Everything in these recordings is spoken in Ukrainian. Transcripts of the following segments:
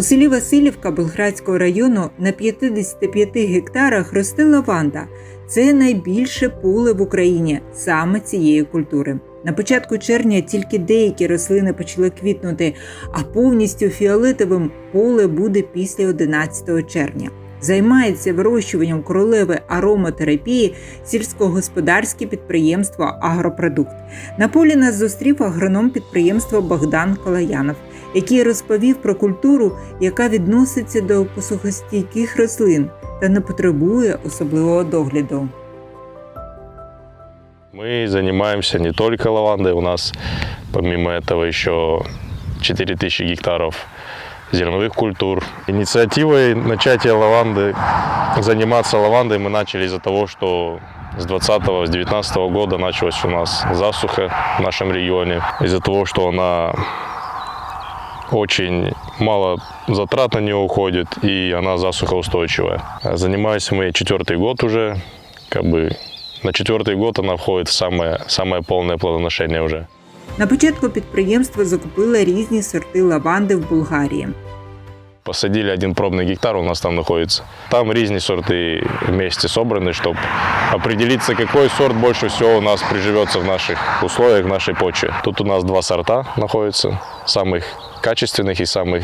У селі Васильівка Болградського району на 55 гектарах росте лаванда. Це найбільше поле в Україні саме цієї культури. На початку червня тільки деякі рослини почали квітнути, а повністю фіолетовим поле буде після 11 червня. Займається вирощуванням королеви ароматерапії сільськогосподарське підприємство Агропродукт. На полі нас зустрів агроном підприємства Богдан Колаянов, який розповів про культуру, яка відноситься до посухостійких рослин та не потребує особливого догляду. Мы занимаемся не только лавандой, у нас помимо этого еще 4000 гектаров зерновых культур. Инициативой начатия лаванды, заниматься лавандой мы начали из-за того, что с 20 с 19 года началась у нас засуха в нашем регионе. Из-за того, что она очень мало затрат на нее уходит, и она засухоустойчивая. Занимаюсь мы четвертый год уже, как бы на четвертый год она входит в самое, самое полное плодоношение уже. На початку підприємство закупило різні сорти лаванди в Болгарії. Посадили один пробный гектар, у нас там находится. Там разные сорты вместе собраны, чтобы определиться, какой сорт больше всего у нас приживется в наших условиях, в нашей почве. Тут у нас два сорта находятся, самых качественных и самых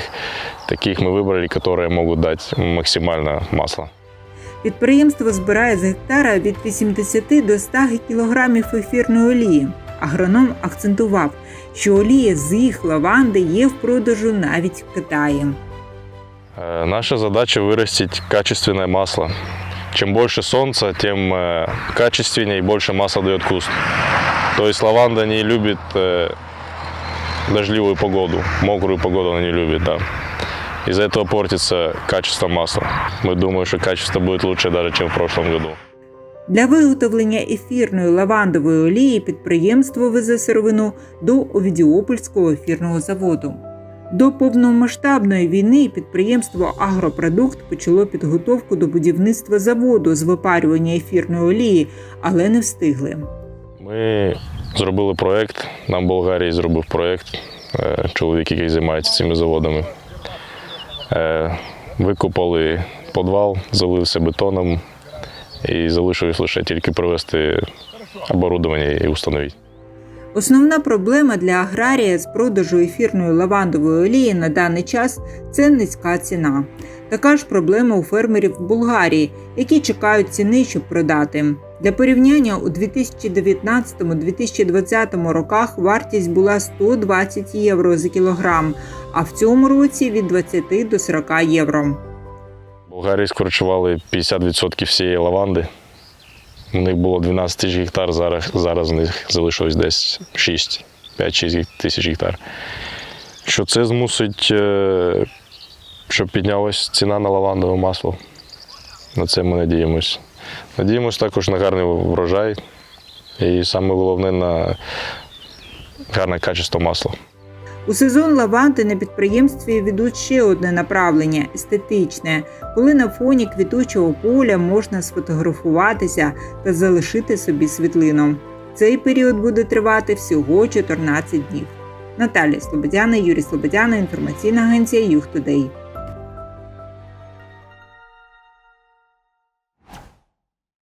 таких мы выбрали, которые могут дать максимально масло. Підприємство збирає з гектара від 80 до 100 кілограмів ефірної олії. Агроном акцентував, що олія з їх лаванди є в продажу навіть в Китаї. Э, Наша задача вырастить качественное масло. Чем больше солнца, тем э, качественнее и больше масла дает куст. То есть лаванда не любит э, дождливую погоду, мокрую погоду она не любит, да. Из-за этого портится качество масла. Мы думаем, что качество будет лучше даже, чем в прошлом году. Для виготовлення ефірної лавандової олії підприємство везе сировину до Овідіопольського ефірного заводу. До повномасштабної війни підприємство Агропродукт почало підготовку до будівництва заводу з випарювання ефірної олії, але не встигли. Ми зробили проєкт, нам Болгарії зробив проєкт, е, чоловік, який займається цими заводами. Е, Викопали підвал, залився бетоном і залишилось лише тільки привезти оборудовання і встановити. Основна проблема для аграрія з продажу ефірної лавандової олії на даний час це низька ціна. Така ж проблема у фермерів в Болгарії, які чекають ціни, щоб продати. Для порівняння у 2019-2020 роках вартість була 120 євро за кілограм, а в цьому році від 20 до 40 євро. Болгарії скорчували 50% всієї лаванди. У них було 12 тисяч гектар, зараз, зараз у них залишилось десь 6, 5-6 тисяч гектар. Що це змусить, е, щоб піднялась ціна на лавандове масло. На це ми надіємось. Надіємось також на гарний врожай і саме головне на гарне качество масла. У сезон лаванди на підприємстві ведуть ще одне направлення естетичне, коли на фоні квітучого поля можна сфотографуватися та залишити собі світлину. Цей період буде тривати всього 14 днів. Наталія Слободяна, Юрій Слободяна, інформаційна агенція Юг Тудей.